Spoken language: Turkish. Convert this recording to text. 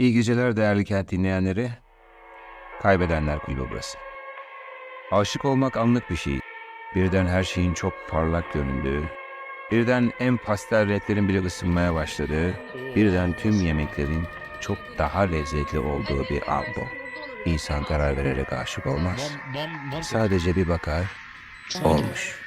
İyi geceler değerli kent dinleyenleri. Kaybedenler kulübü burası. Aşık olmak anlık bir şey. Birden her şeyin çok parlak göründüğü, birden en pastel renklerin bile ısınmaya başladığı, birden tüm yemeklerin çok daha lezzetli olduğu bir an bu. İnsan karar vererek aşık olmaz. Sadece bir bakar, olmuş.